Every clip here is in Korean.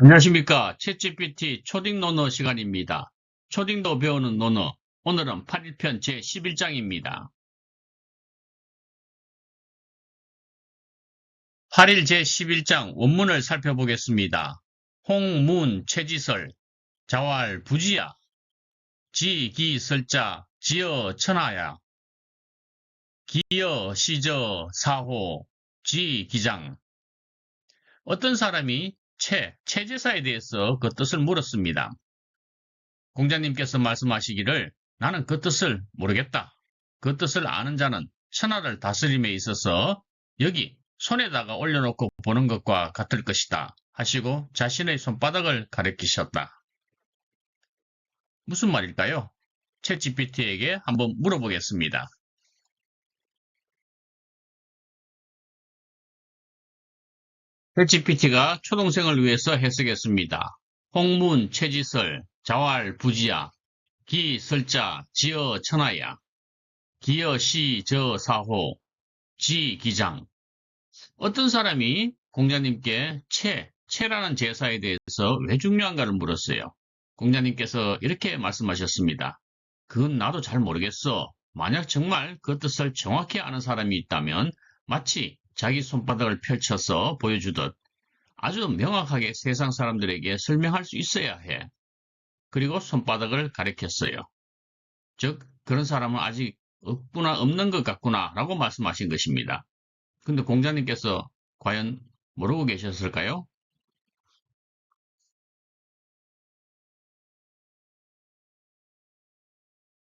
안녕하십니까. 챗GPT 초딩 논어 시간입니다. 초딩도 배우는 논어. 오늘은 8일편 제11장입니다. 8일 제11장 원문을 살펴보겠습니다. 홍문 최지설 자왈 부지야 지기설자 지어 천하야 기여 시저 사호 지기장 어떤 사람이 채, 체제사에 대해서 그 뜻을 물었습니다. 공자님께서 말씀하시기를 나는 그 뜻을 모르겠다. 그 뜻을 아는 자는 천하를 다스림에 있어서 여기 손에다가 올려놓고 보는 것과 같을 것이다. 하시고 자신의 손바닥을 가리키셨다. 무슨 말일까요? 챗 GPT에게 한번 물어보겠습니다. 챗GPT가 초동생을 위해서 해석했습니다. 홍문, 최지설, 자왈, 부지야, 기, 설자, 지어, 천하야, 기어, 시, 저, 사호, 지, 기장. 어떤 사람이 공자님께 채, 채라는 제사에 대해서 왜 중요한가를 물었어요. 공자님께서 이렇게 말씀하셨습니다. 그건 나도 잘 모르겠어. 만약 정말 그 뜻을 정확히 아는 사람이 있다면 마치 자기 손바닥을 펼쳐서 보여주듯 아주 명확하게 세상 사람들에게 설명할 수 있어야 해. 그리고 손바닥을 가리켰어요. 즉, 그런 사람은 아직 없구나, 없는 것 같구나, 라고 말씀하신 것입니다. 근데 공자님께서 과연 모르고 계셨을까요?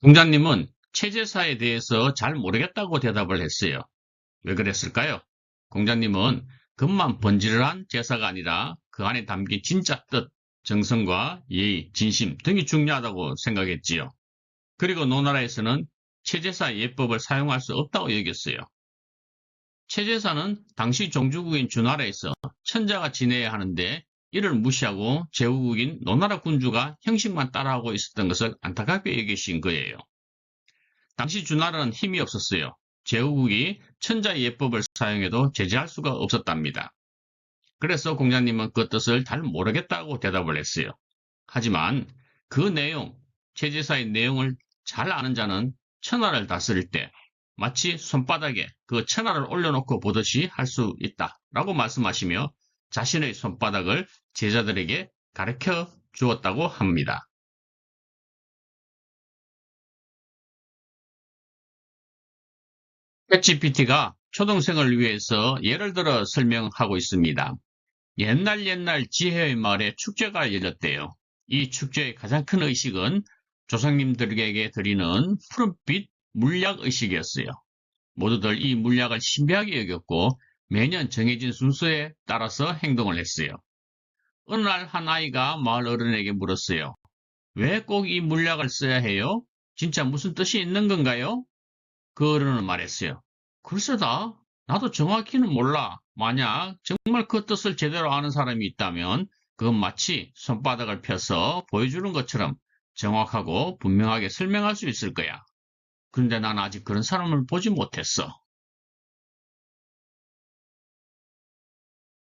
공자님은 체제사에 대해서 잘 모르겠다고 대답을 했어요. 왜 그랬을까요? 공자님은 겉만 번지르한 제사가 아니라 그 안에 담긴 진짜 뜻, 정성과 예의, 진심 등이 중요하다고 생각했지요. 그리고 노나라에서는 체제사 예법을 사용할 수 없다고 여겼어요. 체제사는 당시 종주국인 주나라에서 천자가 지내야 하는데 이를 무시하고 제후국인 노나라 군주가 형식만 따라하고 있었던 것을 안타깝게 여기신 거예요. 당시 주나라는 힘이 없었어요. 제후국이 천자 예법을 사용해도 제재할 수가 없었답니다. 그래서 공자님은 그 뜻을 잘 모르겠다고 대답을 했어요. 하지만 그 내용, 체제사의 내용을 잘 아는 자는 천하를 다스릴 때 마치 손바닥에 그 천하를 올려놓고 보듯이 할 수 있다라고 말씀하시며 자신의 손바닥을 제자들에게 가르쳐 주었다고 합니다. 챗GPT가 초등생을 위해서 예를 들어 설명하고 있습니다. 옛날 옛날 지혜의 마을에 축제가 열렸대요. 이 축제의 가장 큰 의식은 조상님들에게 드리는 푸른빛 물약 의식이었어요. 모두들 이 물약을 신비하게 여겼고 매년 정해진 순서에 따라서 행동을 했어요. 어느 날 한 아이가 마을 어른에게 물었어요. 왜 꼭 이 물약을 써야 해요? 진짜 무슨 뜻이 있는 건가요? 그 어른은 말했어요. 글쎄다. 나도 정확히는 몰라. 만약 정말 그 뜻을 제대로 아는 사람이 있다면 그건 마치 손바닥을 펴서 보여주는 것처럼 정확하고 분명하게 설명할 수 있을 거야. 그런데 난 아직 그런 사람을 보지 못했어.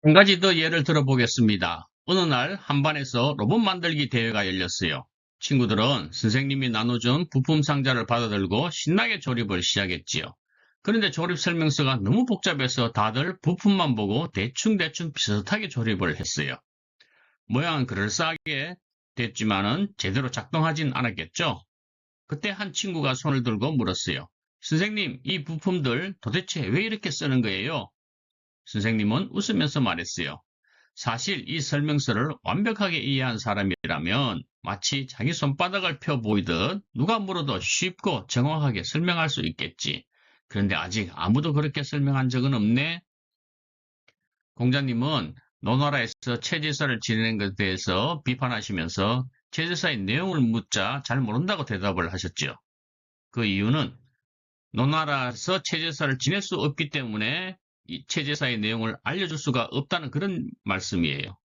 한 가지 더 예를 들어보겠습니다. 어느 날 한반에서 로봇 만들기 대회가 열렸어요. 친구들은 선생님이 나눠준 부품 상자를 받아들고 신나게 조립을 시작했지요. 그런데 조립 설명서가 너무 복잡해서 다들 부품만 보고 대충대충 비슷하게 조립을 했어요. 모양은 그럴싸하게 됐지만은 제대로 작동하진 않았겠죠? 그때 한 친구가 손을 들고 물었어요. 선생님, 이 부품들 도대체 왜 이렇게 쓰는 거예요? 선생님은 웃으면서 말했어요. 사실 이 설명서를 완벽하게 이해한 사람이라면 마치 자기 손바닥을 펴 보이듯 누가 물어도 쉽고 정확하게 설명할 수 있겠지. 그런데 아직 아무도 그렇게 설명한 적은 없네. 공자님은 노나라에서 체제사를 지내는 것에 대해서 비판하시면서 체제사의 내용을 묻자 잘 모른다고 대답을 하셨죠. 그 이유는 노나라에서 체제사를 지낼 수 없기 때문에 이 체제사의 내용을 알려줄 수가 없다는 그런 말씀이에요.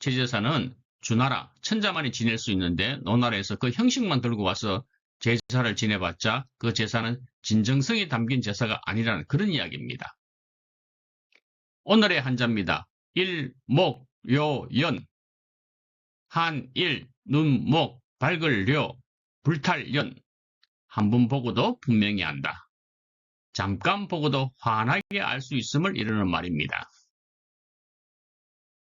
체제사는 주나라, 천자만이 지낼 수 있는데 노나라에서 그 형식만 들고 와서 제사를 지내봤자 그 제사는 진정성이 담긴 제사가 아니라는 그런 이야기입니다. 오늘의 한자입니다. 일, 목, 요, 연. 한, 일, 눈, 목, 밝을 려, 불탈 연. 한 번 보고도 분명히 안다. 잠깐 보고도 환하게 알 수 있음을 이르는 말입니다.